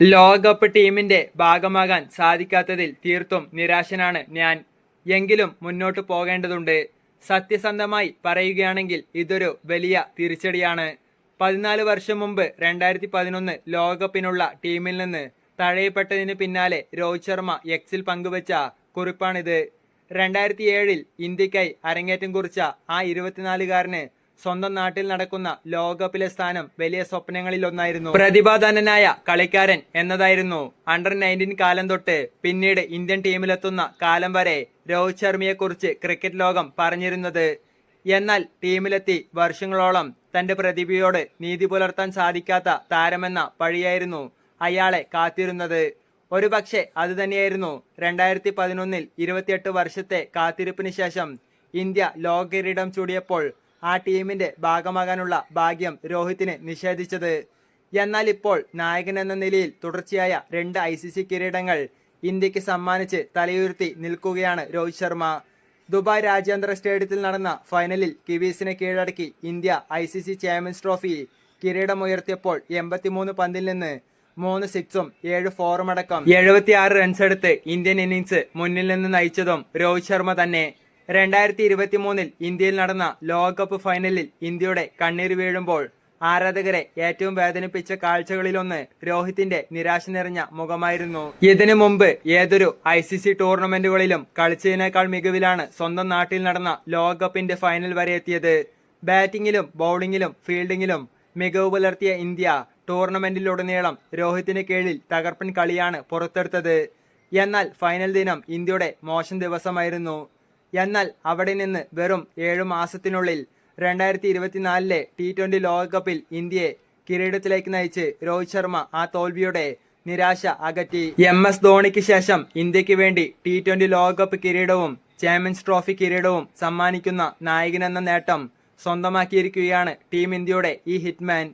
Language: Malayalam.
ലോകകപ്പ് ടീമിന്റെ ഭാഗമാകാൻ സാധിക്കാത്തതിൽ തീർത്തും നിരാശനാണ് ഞാൻ. എങ്കിലും മുന്നോട്ട് പോകേണ്ടതുണ്ട്. സത്യസന്ധമായി പറയുകയാണെങ്കിൽ ഇതൊരു വലിയ തിരിച്ചടിയാണ്. പതിനാല് വർഷം മുമ്പ് രണ്ടായിരത്തി പതിനൊന്ന് ലോകകപ്പിനുള്ള ടീമിൽ നിന്ന് തഴയപ്പെട്ടതിന് പിന്നാലെ രോഹിത് ശർമ്മ എക്സിൽ പങ്കുവച്ച കുറിപ്പാണിത്. രണ്ടായിരത്തി ഏഴിൽ ഇന്ത്യക്കായി അരങ്ങേറ്റം കുറിച്ച ആ ഇരുപത്തിനാലുകാരന് സ്വന്തം നാട്ടിൽ നടക്കുന്ന ലോകകപ്പിലെ സ്ഥാനം വലിയ സ്വപ്നങ്ങളിലൊന്നായിരുന്നു. പ്രതിഭാധനനായ കളിക്കാരൻ എന്നതായിരുന്നു അണ്ടർ നയന്റീൻ കാലം തൊട്ട് പിന്നീട് ഇന്ത്യൻ ടീമിലെത്തുന്ന കാലം വരെ രോഹിത് ശർമ്മയെക്കുറിച്ച് ക്രിക്കറ്റ് ലോകം പറഞ്ഞിരുന്നത്. എന്നാൽ ടീമിലെത്തി വർഷങ്ങളോളം തന്റെ പ്രതിഭയോട് നീതി പുലർത്താൻ സാധിക്കാത്ത താരമെന്ന പഴിയായിരുന്നു അയാളെ കാത്തിരുന്നത്. ഒരുപക്ഷെ അതുതന്നെയായിരുന്നു രണ്ടായിരത്തി പതിനൊന്നിൽ ഇരുപത്തിയെട്ട് വർഷത്തെ കാത്തിരിപ്പിന് ശേഷം ഇന്ത്യ ലോക കിരീടം ചൂടിയപ്പോൾ ആ ടീമിന്റെ ഭാഗമാകാനുള്ള ഭാഗ്യം രോഹിത്തിന് നിഷേധിച്ചത്. എന്നാൽ ഇപ്പോൾ നായകൻ എന്ന നിലയിൽ തുടർച്ചയായ രണ്ട് ഐ സി സി കിരീടങ്ങൾ ഇന്ത്യയ്ക്ക് സമ്മാനിച്ച് തലയുയർത്തി നിൽക്കുകയാണ് രോഹിത് ശർമ്മ. ദുബായ് രാജ്യാന്തര സ്റ്റേഡിയത്തിൽ നടന്ന ഫൈനലിൽ കിവീസിനെ കീഴടക്കി India I C C champions trophy കിരീടമുയർത്തിയപ്പോൾ എൺപത്തിമൂന്ന് പന്തിൽ നിന്ന് മൂന്ന് സിക്സും ഏഴ് ഫോറും അടക്കം. എഴുപത്തിയാറ് റൺസ് എടുത്ത് ഇന്ത്യൻ ഇന്നിംഗ്സ് മുന്നിൽ നിന്ന് നയിച്ചതും രോഹിത് ശർമ്മ തന്നെ. രണ്ടായിരത്തി ഇരുപത്തി മൂന്നിൽ ഇന്ത്യയിൽ നടന്ന ലോകകപ്പ് ഫൈനലിൽ ഇന്ത്യയുടെ കണ്ണീർ വീഴുമ്പോൾ ആരാധകരെ ഏറ്റവും വേദനിപ്പിച്ച കാഴ്ചകളിലൊന്ന് രോഹിത്തിന്റെ നിരാശ നിറഞ്ഞ മുഖമായിരുന്നു. ഇതിനു മുമ്പ് ഏതൊരു ഐ സി സി ടൂർണമെന്റുകളിലും കളിച്ചതിനേക്കാൾ മികവിലാണ് സ്വന്തം നാട്ടിൽ നടന്ന ലോകകപ്പിന്റെ ഫൈനൽ വരെ എത്തിയത്. ബാറ്റിംഗിലും ബൗളിംഗിലും ഫീൽഡിംഗിലും മികവ് പുലർത്തിയ ഇന്ത്യ ടൂർണമെന്റിലുടനീളം രോഹിത്തിന് കീഴിൽ തകർപ്പൻ കളിയാണ് പുറത്തെടുത്തത്. എന്നാൽ ഫൈനൽ ദിനം ഇന്ത്യയുടെ മോശം ദിവസമായിരുന്നു. എന്നാൽ അവിടെ നിന്ന് വെറും ഏഴു മാസത്തിനുള്ളിൽ രണ്ടായിരത്തി ഇരുപത്തിനാലിലെ ടി ട്വന്റി ലോകകപ്പിൽ ഇന്ത്യയെ കിരീടത്തിലേക്ക് നയിച്ച് രോഹിത് ശർമ്മ ആ തോൽവിയുടെ നിരാശ അകറ്റി. എം എസ് ധോണിക്ക് ശേഷം ഇന്ത്യയ്ക്ക് വേണ്ടി ടി ട്വന്റി ലോകകപ്പ് കിരീടവും ചാമ്പ്യൻസ് ട്രോഫി കിരീടവും സമ്മാനിക്കുന്ന നായകനെന്ന നേട്ടം സ്വന്തമാക്കിയിരിക്കുകയാണ് ടീം ഇന്ത്യയുടെ ഈ ഹിറ്റ്മാൻ.